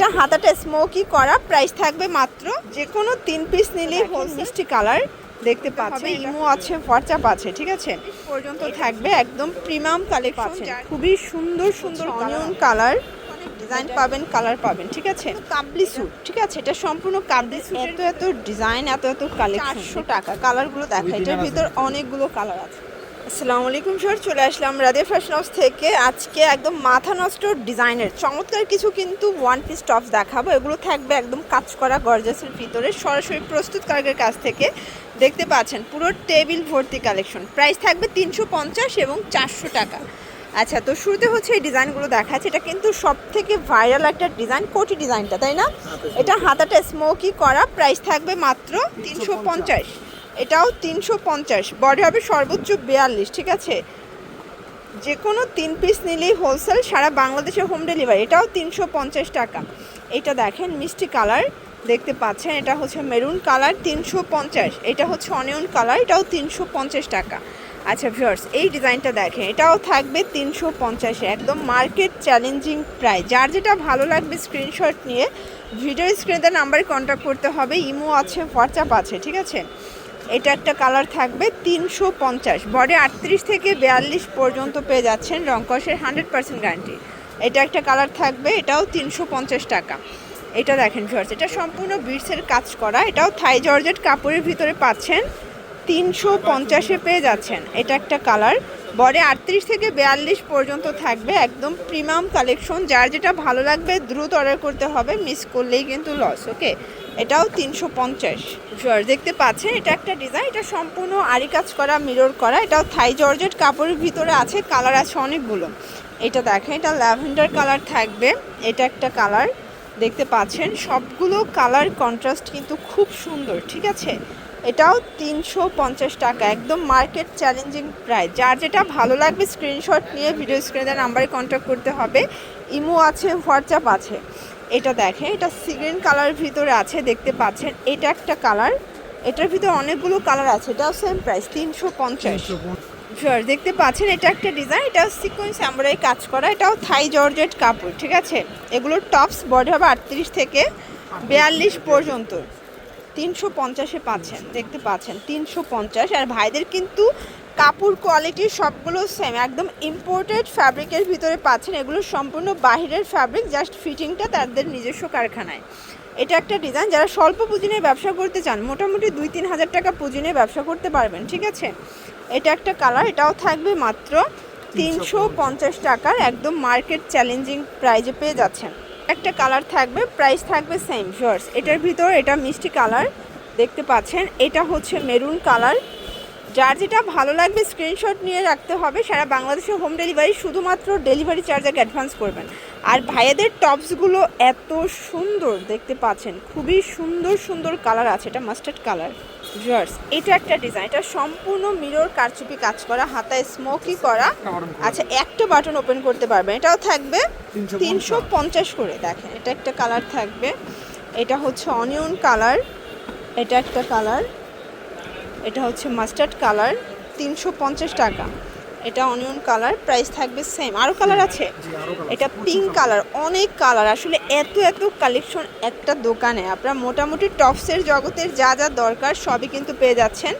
এটা হাতাটা স্মোকি করা প্রাইস থাকবে মাত্র যে কোনো তিন পিস নিলেই হোল মিষ্টি কালার দেখতে পাচ্ছে ইমো আছে হোয়াটসঅ্যাপ আছে ঠিক আছে? পর্যন্ত থাকবে একদম প্রিমিয়াম কালেকশন খুবই সুন্দর সুন্দর অনিয়ন কালার ডিজাইন পাবেন কালার পাবেন ঠিক আছে? কাবলি স্যুট ঠিক আছে এটা সম্পূর্ণ কাবলি স্যুট এত এত ডিজাইন এত এত কালেকশন চারশো টাকা। কালারগুলো দেখা এটার ভিতর অনেকগুলো কালার আছে। আসসালামু আলাইকুম স্যার চলে আসলাম রাধে ফ্যাশন হাউস থেকে। আজকে একদম মাথা নষ্ট ডিজাইনের চমৎকার কিছু কিন্তু ওয়ান পিস টপস দেখাবো। এগুলো থাকবে একদম কাজ করা গর্জাসের ভিতরে সরাসরি প্রস্তুতকারকের কাছ থেকে। দেখতে পাচ্ছেন পুরো টেবিল ভর্তি কালেকশন প্রাইস থাকবে তিনশো পঞ্চাশ এবং চারশো টাকা। আচ্ছা তো শুরুতে হচ্ছে এই ডিজাইনগুলো দেখাচ্ছে। এটা কিন্তু সব থেকে ভাইরাল একটা ডিজাইন কোটি ডিজাইনটা তাই না? এটা হাতাটা স্মোকি করা প্রাইস থাকবে মাত্র তিনশো পঞ্চাশ। এটাও তিনশো পঞ্চাশ। বডি হবে সর্বোচ্চ বিয়াল্লিশ, ঠিক আছে? যে কোনো তিন পিস নিলেই হোলসেল সারা বাংলাদেশে হোম ডেলিভারি এটাও তিনশো পঞ্চাশ টাকা। এটা দেখেন, মিষ্টি কালার দেখতে পাচ্ছেন, এটা হচ্ছে মেরুন কালার তিনশো পঞ্চাশ, এটা হচ্ছে অনিয়ন কালার, এটাও তিনশো পঞ্চাশ টাকা। আচ্ছা ভিউয়ার্স এই ডিজাইনটা দেখেন, এটাও থাকবে তিনশো পঞ্চাশে, একদম মার্কেট চ্যালেঞ্জিং প্রায় যার যেটা ভালো লাগবে স্ক্রিনশট নিয়ে ভিডিও স্ক্রিনে নাম্বারে কন্ট্যাক্ট করতে হবে, ইমো আছে হোয়াটসঅ্যাপ আছে, ঠিক আছে? এটা একটা কালার থাকবে তিনশো পঞ্চাশ। বডি আটত্রিশ থেকে বিয়াল্লিশ পর্যন্ত পেয়ে যাচ্ছেন রংকসের হান্ড্রেড পার্সেন্ট গ্যারান্টি। এটা একটা কালার থাকবে, এটাও তিনশো পঞ্চাশ টাকা। এটা দেখেন ভিউয়ার্স এটা সম্পূর্ণ বিটসের কাজ করা, এটাও থাই জর্জেট কাপড়ের ভিতরে পাচ্ছেন, তিনশো পঞ্চাশে পেয়ে যাচ্ছেন। এটা একটা কালার। বডি আটত্রিশ থেকে বিয়াল্লিশ পর্যন্ত থাকবে, একদম প্রিমিয়াম কালেকশন। যার যেটা ভালো লাগবে, দ্রুত অর্ডার করতে হবে মিস করলেই কিন্তু লস ওকে এটাও তিনশো পঞ্চাশ। দেখতে পাচ্ছেন, এটা একটা ডিজাইন এটা সম্পূর্ণ আরি কাজ করা মিরর করা, এটাও থাই জর্জেট, কাপড়ের ভিতরে আছে কালার আছে অনেকগুলো। এটা দেখেন, এটা ল্যাভেন্ডার কালার থাকবে, এটা একটা কালার দেখতে পাচ্ছেন, সবগুলো কালার কন্ট্রাস্ট কিন্তু খুব সুন্দর, ঠিক আছে? এটাও তিনশো পঞ্চাশ টাকা, একদম মার্কেট চ্যালেঞ্জিং প্রাইস যার যেটা ভালো লাগবে স্ক্রিনশট নিয়ে ভিডিও স্ক্রিনে নাম্বারে কন্ট্যাক্ট করতে হবে। ইমো আছে হোয়াটসঅ্যাপ আছে। এটা দেখে এটা সিগ্রিন কালার ভিতরে আছে দেখতে পাচ্ছেন। এটা একটা কালার। এটার ভিতরে অনেকগুলো কালার আছে এটাও সেম প্রাইস তিনশো পঞ্চাশ। শিওর দেখতে পাচ্ছেন এটা একটা ডিজাইন এটা সিকোয়েন্স আমরাই কাজ করা এটাও থাই জর্জেট কাপড় ঠিক আছে? এগুলোর টপস বডি হবে আটত্রিশ থেকে বিয়াল্লিশ পর্যন্ত। তিনশো পঞ্চাশে পাচ্ছেন দেখতে পাচ্ছেন তিনশো পঞ্চাশ। আর ভাইদের কিন্তু কাপড় কোয়ালিটি সবগুলো সেম একদম ইম্পোর্টেড ফ্যাব্রিকের ভিতরে পাচ্ছেন। এগুলো সম্পূর্ণ বাহিরের ফ্যাব্রিক জাস্ট ফিটিংটা তাদের নিজস্ব কারখানায়। এটা একটা ডিজাইন যারা স্বল্প পুঁজি নিয়ে ব্যবসা করতে চান, মোটামুটি দুই তিন হাজার টাকা পুঁজি নিয়ে ব্যবসা করতে পারবেন, ঠিক আছে? এটা একটা কালার এটাও থাকবে মাত্র তিনশো পঞ্চাশ টাকার, একদম মার্কেট চ্যালেঞ্জিং প্রাইজে পেয়ে যাচ্ছেন। একটা কালার থাকবে প্রাইস থাকবে সেম শর্টস এটার ভিতর এটা মিষ্টি কালার দেখতে পাচ্ছেন। এটা হচ্ছে মেরুন কালার যার যেটা ভালো লাগবে স্ক্রিনশট নিয়ে রাখতে হবে সারা বাংলাদেশে হোম ডেলিভারি শুধুমাত্র ডেলিভারি চার্জ আগে অ্যাডভান্স করবেন। আর ভাইয়াদের টপসগুলো এত সুন্দর দেখতে পাচ্ছেন খুবই সুন্দর সুন্দর কালার আছে এটা মাস্টার্ড কালার জার্স এটা একটা ডিজাইন এটা সম্পূর্ণ মিরর কারচুপি কাজ করা হাতায় স্মোকি করা আচ্ছা একটা বাটন ওপেন করতে পারবেন এটাও থাকবে তিনশো পঞ্চাশ। করে দেখেন এটা একটা কালার থাকবে এটা হচ্ছে অনিয়ন কালার এটা একটা কালার এটা হচ্ছে মাস্টার্ড কালার তিনশো পঞ্চাশ টাকা। এটা অনিয়ন কালার প্রাইস থাকবে সেম আরও কালার আছে? এটা পিঙ্ক কালার অনেক কালার। আসলে এত এত কালেকশন একটা দোকানে। আপনার মোটামুটি টপসের জগতের যা যা দরকার সবই কিন্তু পেয়ে যাচ্ছেন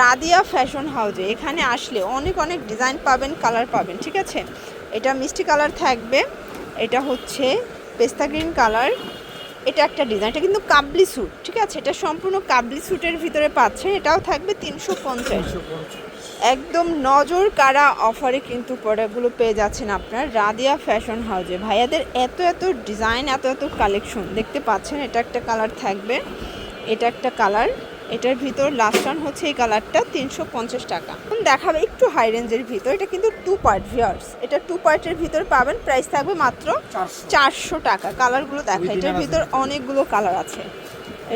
রাদিয়া ফ্যাশন হাউজে এখানে আসলে অনেক অনেক ডিজাইন পাবেন কালার পাবেন ঠিক আছে? এটা মিষ্টি কালার থাকবে। এটা হচ্ছে পেস্তা গ্রিন কালার এটা একটা ডিজাইন এটা কিন্তু কাবলি স্যুট ঠিক আছে? এটা সম্পূর্ণ কাবলি স্যুটের ভিতরে পাচ্ছে এটাও থাকবে তিনশো পঞ্চাশ। একদম নজর কারা অফারে কিন্তু প্রোডাক্টগুলো পেয়ে যাচ্ছেন আপনার রাদিয়া ফ্যাশন হাউজে ভাইয়াদের এত এত ডিজাইন এত এত কালেকশন দেখতে পাচ্ছেন এটা একটা কালার থাকবে এটা একটা কালার এটার ভিতর লাস্ট ওয়ান হচ্ছে এই কালারটা তিনশো পঞ্চাশ টাকা। এখন দেখাবে একটু হাই রেঞ্জের ভিতর এটা কিন্তু টু পার্ট ভিয়ার্স এটা টু পার্টের ভিতর পাবেন প্রাইস থাকবে মাত্র চারশো। টাকা। কালারগুলো দেখা এটার ভিতর অনেকগুলো কালার আছে।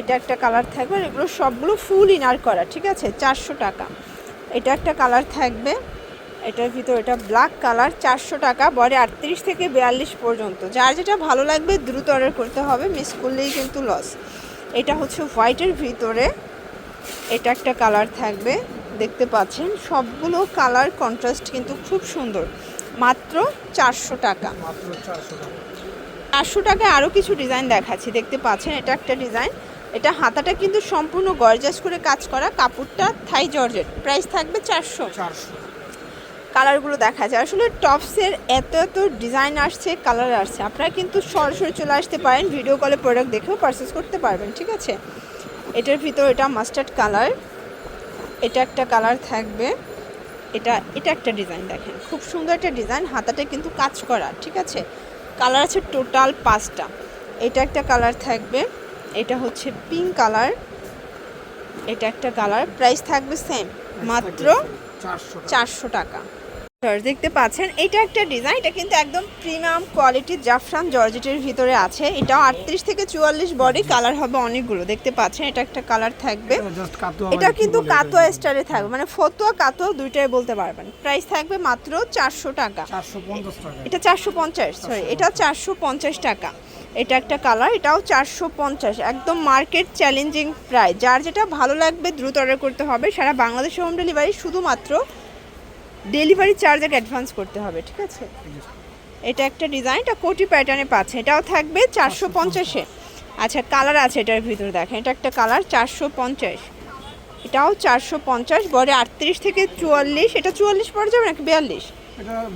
এটা একটা কালার থাকবে আর এগুলো সবগুলো ফুল ইনার করা ঠিক আছে? চারশো টাকা। এটা একটা কালার থাকবে এটার ভিতর এটা ব্ল্যাক কালার চারশো টাকা বডি আটত্রিশ থেকে বিয়াল্লিশ পর্যন্ত। যার যেটা ভালো লাগবে দ্রুত অর্ডার করতে হবে মিস করলেই কিন্তু লস এটা হচ্ছে হোয়াইটের ভিতরে এটা একটা কালার থাকবে দেখতে পাচ্ছেন। সবগুলো কালার কন্ট্রাস্ট কিন্তু খুব সুন্দর। মাত্র চারশো টাকা। চারশো টাকায় আরও কিছু ডিজাইন দেখাচ্ছি। দেখতে পাচ্ছেন এটা একটা ডিজাইন। এটা হাতাটা কিন্তু সম্পূর্ণ গর্জাস করে কাজ করা। কাপড়টা থাই জর্জেট। প্রাইস থাকবে চারশো। চারশো। কালারগুলো দেখা যায়। আসলে টপসের এত এত ডিজাইন আসছে কালার আসছে। আপনারা কিন্তু সরাসরি চলে আসতে পারেন। ভিডিও কলে প্রোডাক্ট দেখেও পারচেস করতে পারবেন ঠিক আছে? এটার ভিতর এটা মাস্টার্ড কালার এটা একটা কালার থাকবে। এটা এটা একটা ডিজাইন দেখেন। খুব সুন্দর একটা ডিজাইন হাতাটা কিন্তু কাজ করা ঠিক আছে? কালার আছে টোটাল পাঁচটা। এটা একটা কালার থাকবে এটা হচ্ছে পিঙ্ক কালার এটা একটা কালার প্রাইস থাকবে সেম মাত্র চারশো টাকা। দেখতে পাচ্ছেন। এটা একটা ডিজাইন এটা কিন্তু একদম প্রিমিয়াম কোয়ালিটির জাফরান জর্জেটের ভিতরে আছে। এটাও আটত্রিশ থেকে চুয়াল্লিশ বডি কালার হবে অনেকগুলো দেখতে পাচ্ছেন? এটা একটা কালার থাকবে। এটা কিন্তু কাতোয়া স্টারে থাকবে। মানে ফতুয়া কাতো দুইটাই বলতে পারবেন। প্রাইস থাকবে মাত্র চারশো টাকা। এটা চারশো পঞ্চাশ সরি এটা চারশো পঞ্চাশ টাকা। এটা একটা কালার এটাও চারশো পঞ্চাশ। একদম মার্কেট চ্যালেঞ্জিং প্রাইস যার যেটা ভালো লাগবে দ্রুত অর্ডার করতে হবে। সারা বাংলাদেশে হোম ডেলিভারি শুধুমাত্র ডেলিভারি চার্জ এক অ্যাডভান্স করতে হবে ঠিক আছে? এটা একটা ডিজাইন এটা কোটি প্যাটার্নে পাচ্ছে। এটাও থাকবে চারশো পঞ্চাশে আচ্ছা কালার আছে এটার ভিতরে দেখেন এটা একটা কালার চারশো পঞ্চাশ। এটাও চারশো পঞ্চাশ বড়ে আটত্রিশ থেকে চুয়াল্লিশ। এটা চুয়াল্লিশ পড়ে যাবে নাকি বিয়াল্লিশ?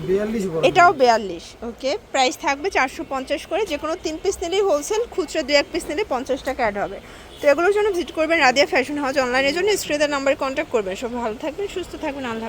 বিয়াল্লিশ এটাও বিয়াল্লিশ ওকে প্রাইস থাকবে চারশো পঞ্চাশ করে যে কোনো তিন পিস নিলেই হোলসেল খুচরো দু এক পিস নিলে পঞ্চাশ টাকা অ্যাড হবে। তো এগুলোর জন্য ভিজিট করবেন রাদিয়া ফ্যাশন হাউস অনলাইনের জন্য স্ক্রিনের নাম্বারে কন্ট্যাক্ট করবেন। সব ভালো থাকবেন সুস্থ থাকবেন আল্লাহ।